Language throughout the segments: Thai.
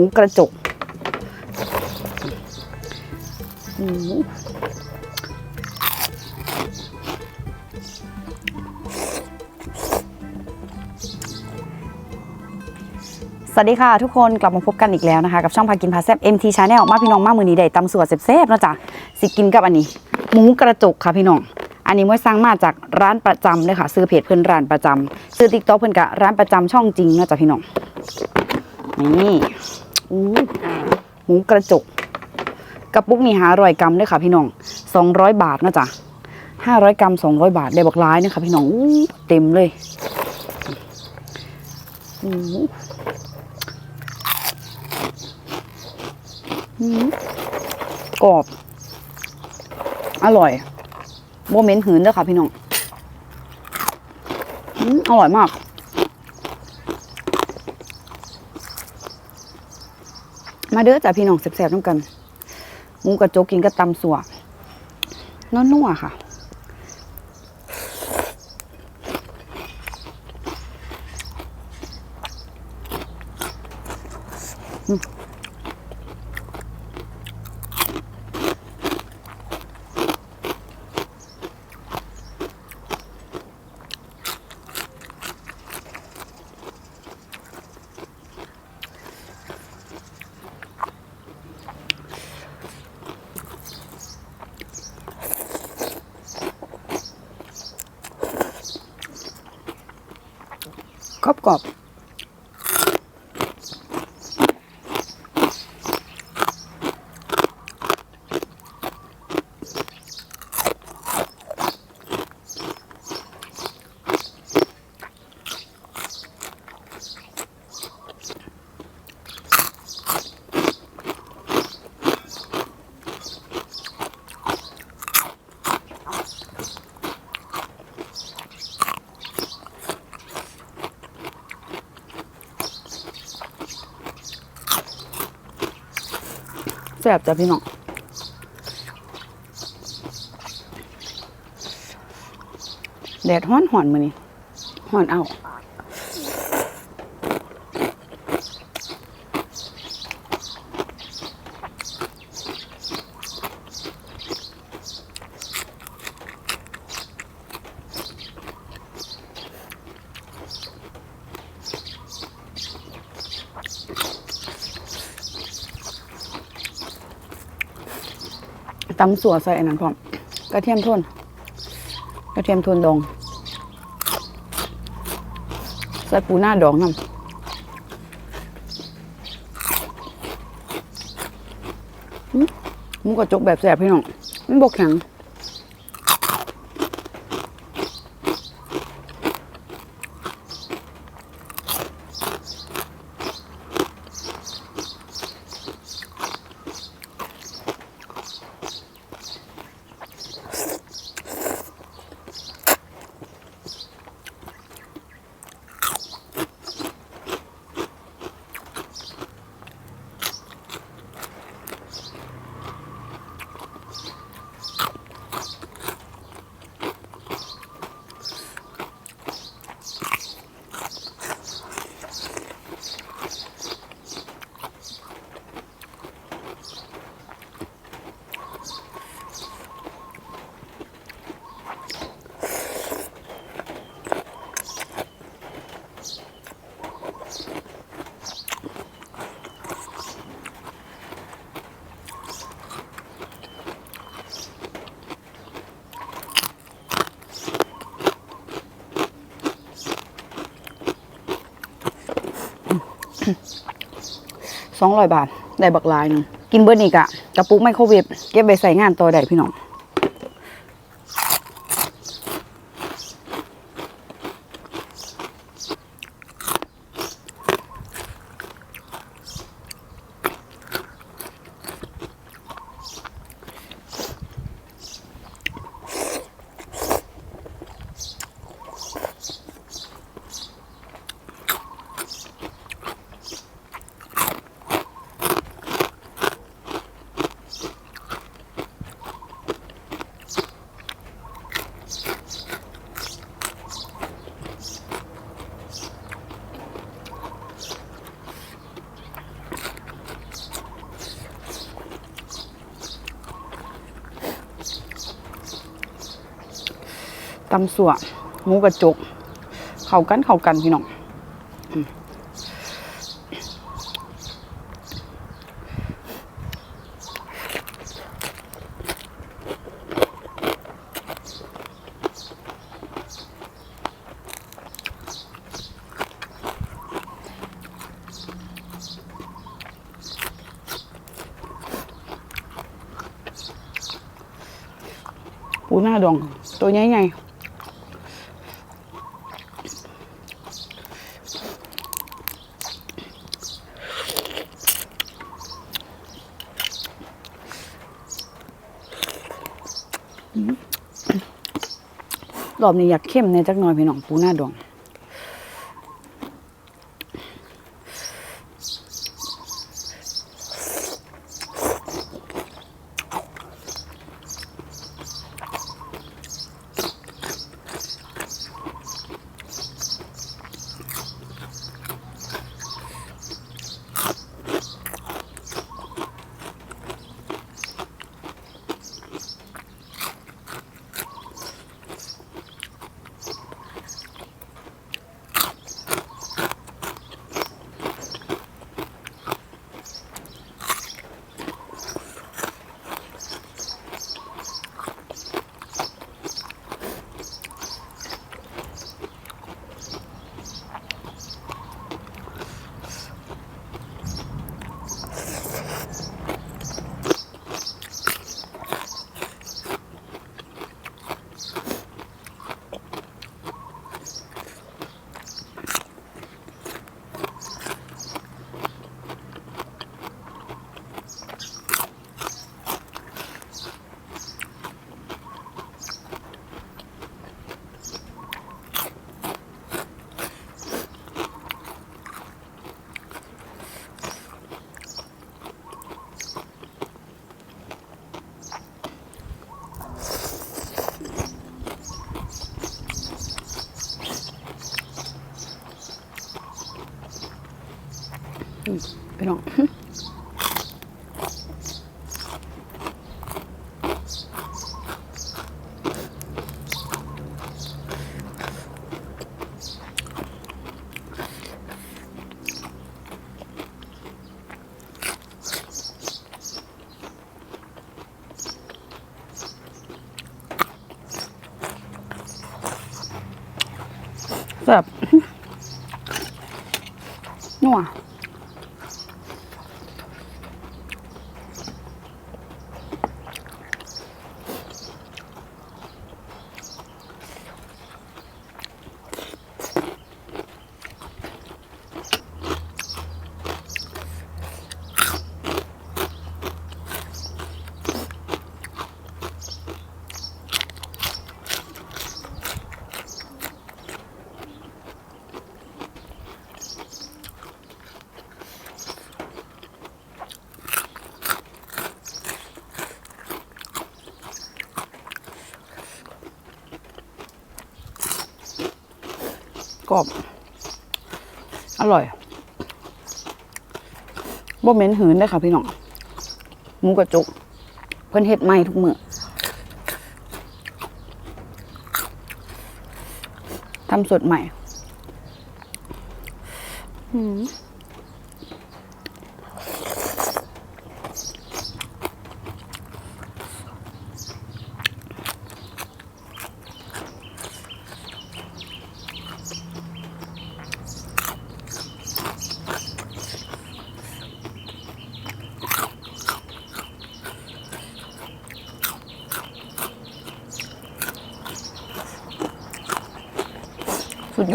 ูกระจกสวัสดีค่ะทุกคนกลับมาพบกันอีกแล้วนะคะ กับช่องพากินพาแซบ MT Channel มาพี่น้องมามือนี้ได้ตำสวดแซ่บๆนะจ๊ะสิกินกับอันนี้ หมูกระจกค่ะพี่น้อง อันนี้มวยสั่งมาจากร้านประจำเลยค่ะ ซื้อเพจเพื่อนร้านประจำซื้อติ๊กต็อกเพื่อนกะร้านประจำช่องจริงนะจ๊ะพี่น้องนี่ หมูกระจก กระปุกนี่หาร้อยกรัมด้วยค่ะพี่น้องสองร้อยบาทนะจ๊ะห้าร้อยกรัมสองร้อยบาทได้บอกร้ายนยคะพี่น้องอเต็มเลยกรอบ อร่อยโบเมนหืนด้อค่ะพี่น้องอร่อยมาก มาเด้อจ้ะพี่น้องแซ่บๆน้ำกันหมูกระจกกินกับตำสัวนัวๆค่ะ กรอบกรอบ แซ่บจ้ะพี่น้องแดดฮ้อนหอนมือนี่หอนเอา ตำสัวใส่อันนั้นพร้อมกระเทียมทุนกระเทียมทุนดอง ใส่ปูหน้าดองน้ำหมูกระจกแบบแสบพี่น้องมันบกแข็ง สองร้อยบาท ได้บักลายหนึงกินเบิร์นี่กะกระปุกไมโครเวฟเก็บไปใส่งานต่อได้พี่น้อง ตำสัวหมูกระจก เข้ากันเข้ากันพี่น้องอืมปูหน้าดอง ตัวใหญ่ๆ รอบนี้อยากเข้มในจักหน่อยพี่น้องปูหน้าดวง พี่น้องแบบนัว กรอบ อร่อยบ่เหม็นหืนได้ค่ะพี่น้องหมูกระจุก เพิ่นเฮ็ดใหม่ทุกมื้อทำสดใหม่หืม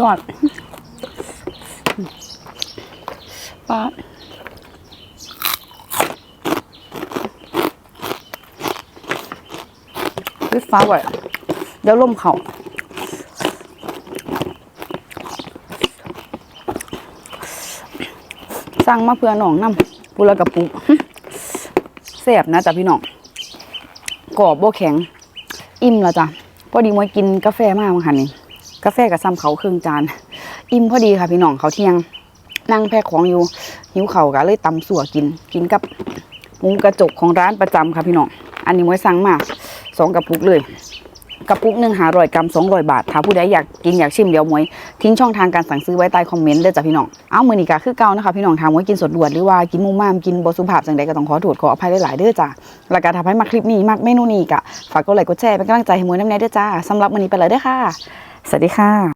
ยอดป้าปิดฟ้าไว้เดี๋ยวลมเขาสั่งมาเพื่อหนองน้ำปุระกับปุกแซ่บนะจ๊ะพี่น้องกรอบโบแข็ง อิ่มแล้วจ้ะพอดีมวยกินกาแฟมากมั้งค่ะนี่ กาแฟกับซ้ำเขาครึ่งจาน อิ่มพอดีค่ะพี่น้องเขาเที่ยง นั่งแพ็คของอยู่ หิวเข่าก็เลยตำสัวกิน กินกับหมูกระจกของร้านประจำค่ะพี่น้อง อันนี้มวยสั่งมาสองกระปุกเลยกระปุกหนึ่งหาร่อยกรัมสองร้อยบาท ถ้าผู้ใดอยากกินอยากชิมเดี๋ยวมวยทิ้งช่องทางการสั่งซื้อไว้ใต้คอมเมนต์เด้อจ้ะพี่น้อง เอามือนี้ก็คือเก่านะคะพี่น้องถามว่ากินสดด่วนหรือว่ากินมุมมามกินบสุภาพจังใดก็ต้องขอโทษขออภัยหลายๆเด้อจ้ะแล้วก็ถ้าให้มาคลิปนี้มักเมนูนี้ก็ฝากกดไลค์กดแชร์เป็นกำลังใจให้มวยน้ำแน่เด้อจ้าสำหรับมือนี้ไปเลยเด้อค่ะ สวัสดีค่ะ